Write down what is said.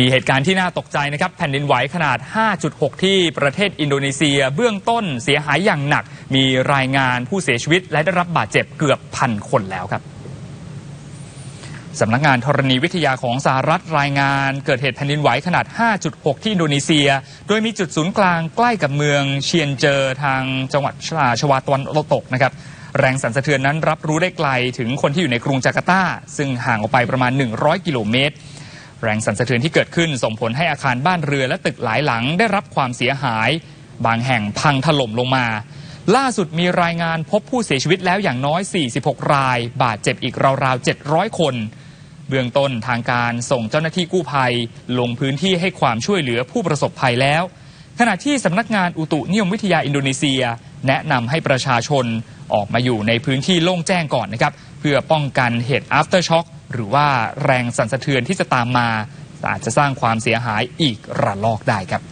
มีเหตุการณ์ที่น่าตกใจนะครับ แผ่นดินไหวขนาด 5.6 ที่ประเทศอินโดนีเซีย เบื้องต้นเสียหายอย่างหนัก มีรายงานผู้เสียชีวิต และได้รับบาดเจ็บเกือบพันคนแล้วครับสำนักงานธรณีวิทยาของสหรัฐรายงานเกิดเหตุแผ่นดินไหวขนาด 5.6 ที่อินโดนีเซีย โดยมีจุดศูนย์กลางใกล้กับเมืองเชียนเจอทางจังหวัดชาชวาตะวันตกนะครับแรงสั่นสะเทือนนั้นรับรู้ได้ไกลถึงคนที่อยู่ในกรุงจาการ์ตา ซึ่งห่างออกไปประมาณ 100 กิโลเมตร แรงสั่นสะเทือนที่เกิดขึ้นส่งผลให้อาคารบ้านเรือและตึกหลายหลังได้รับความเสียหาย บางแห่งพังถล่มลงมา ล่าสุดมีรายงานพบผู้เสียชีวิตแล้วอย่างน้อย 46 ราย บาดเจ็บอีกราวๆ 700 คน เบื้องต้นทางการส่งเจ้าหน้าที่กู้ภัย ลงพื้นที่ให้ความช่วยเหลือผู้ประสบภัยแล้ว ขณะที่สำนักงานอุตุนิยมวิทยาอินโดนีเซีย แนะนำให้ประชาชนออกมาอยู่ในพื้นที่โล่งแจ้งก่อนนะครับเพื่อป้องกันเหตุ after shock หรือว่าแรงสั่นสะเทือนที่จะตามมาอาจจะสร้างความเสียหายอีกระลอกได้ครับ